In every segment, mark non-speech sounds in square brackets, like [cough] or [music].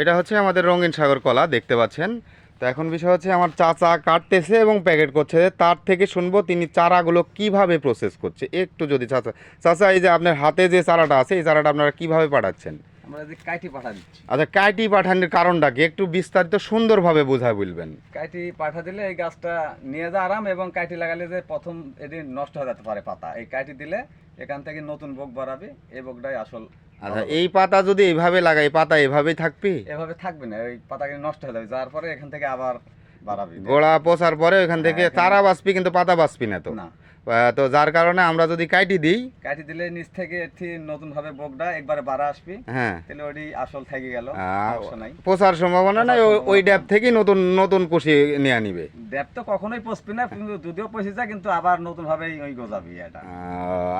এটা হচ্ছে আমাদের রঙিন সাগর কলা দেখতে পাচ্ছেন। তো এখন বিষয় হচ্ছে আমার চাচা কাটতেছে এবং প্যাকেট করছে তার থেকে শুনব তিনি চারাগুলো কীভাবে প্রসেস করছে। একটু যদি চাচা চাচা এই যে আপনার হাতে যে চারাটা আছে এই চারাটা আপনারা কীভাবে পাঠাচ্ছেন? আমরা যে কাইটি পাঠা দিচ্ছি। আচ্ছা কাইটি পাঠানোর কারণটা কি একটু বিস্তারিত সুন্দরভাবে বোঝায় বলবেন। কাইটি পাঠা দিলে এই গাছটা নিয়ে যা আরাম এবং কাইটি লাগালে যে প্রথম এটি নষ্ট হয়ে যেতে পারে পাতা। এই কাইটি দিলে এখান থেকে নতুন বোক বাড়াবে এই বোকটাই আসল আচ্ছা এই পাতা যদি এইভাবে লাগাই পাতা এভাবেই থাকবে? এভাবে থাকবে না ওই পাতাগুলো নষ্ট হয়ে যাবে যার পরে এখান থেকে আবার বাড়াবে। গোড়া পচার পরে ওখান থেকে তারা বাঁচবি কিন্তু পাতা বাঁচবি না তো? না। তো যার কারণে আমরা যদি কাইটি দিই কাটি দিলে নিচ থেকে এটি নতুন ভাবে বোকটা একবারে বাড়া আসবে। হ্যাঁ। তাহলে ওটি আসল থেকে গেল পচার সম্ভাবনা নাই ওই ড্যাপ থেকেই নতুন নতুন কুশি নিয়ে নিবে। ড্যাপ তো কখনোই পচবে না কিন্তু যদিও পচে যায় কিন্তু আবার নতুন ভাবে ওই গোজাবি এটা।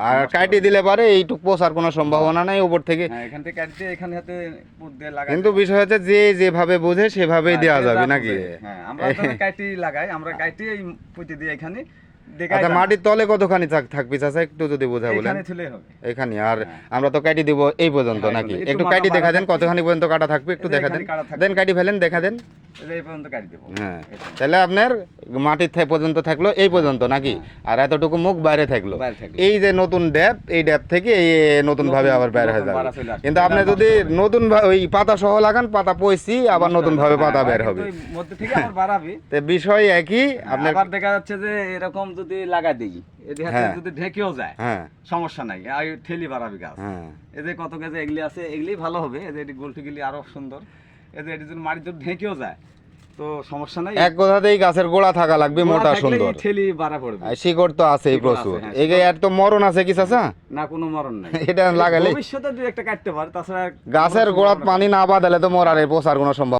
আর কাইটি দিলে পারে এইটুক পচার কোনো সম্ভাবনা নাই উপর থেকে। হ্যাঁ, এখান থেকে কাটতে এখানে হাতে দিয়ে লাগাই কিন্তু বিষয় হচ্ছে যে যেভাবে বোঝে সেভাবেই দেওয়া যাবে নাকি? হ্যাঁ আমরা [laughs] কাটি লাগাই আমরা কাটি এই পুঁতে দিই এখানে আচ্ছা মাটির তলে কতখানি থাক- থাকবি চাচা? একটু যদি বোঝা বলেন। এখানে আর হ্যাঁ। আমরা তো কাটি দিব এই পর্যন্ত হ্যাঁ, নাকি? একটু কাটি দেখা দেন কতখানি পর্যন্ত কাটা থাকবে একটু দেখা দেন। দেন কাটি ফেলেন দেখা দেন। হ্যাঁ। তাহলে আপনার মাটির থেকে পর্যন্ত থাকল এই পর্যন্ত নাকি? আর এতটুকু মুখ বাইরে থাকল। এই যে নতুন ড্যাপ এই ড্যাপ থেকে এই নতুন ভাবে আবার বের হয়ে যাবে। কিন্তু আপনি যদি নতুন ওই পাতা সহ লাগান পাতা পয়সি আবার নতুন ভাবে পাতা বের হবে। তো [laughs] বিষয় একই আপনার দেখা যাচ্ছে যে এরকম যদি লাগা দিই হ্যাঁ। যদি ঢেকেও যায় হ্যাঁ। সমস্যা নাই। আর ঠেলি বাড়াবি গাছ। এই যে কত গাছে এগুলি আছে এগুলি ভালো হবে। এই যে গোলটি গেলি আরও সুন্দর। যদি যদি ঢেকেও যায়। তো সমস্যা নাই। এক কথাতেই গাছের গোড়া থাকা লাগবে মোটা সুন্দর। ঠেলি বাড়া পড়বে। শিকড় তো আছেই প্রচুর। হ্যাঁ, এই আর তো মরণ আছে কি চাচা? না কোনো মরণ নাই। [laughs] এটা লাগালে ভবিষ্যতে দুই একটা কাটতে পারে তাছাড়া গাছের গোড়াত পানি না বাদালে তো মরার প্রচার কোনো সম্ভব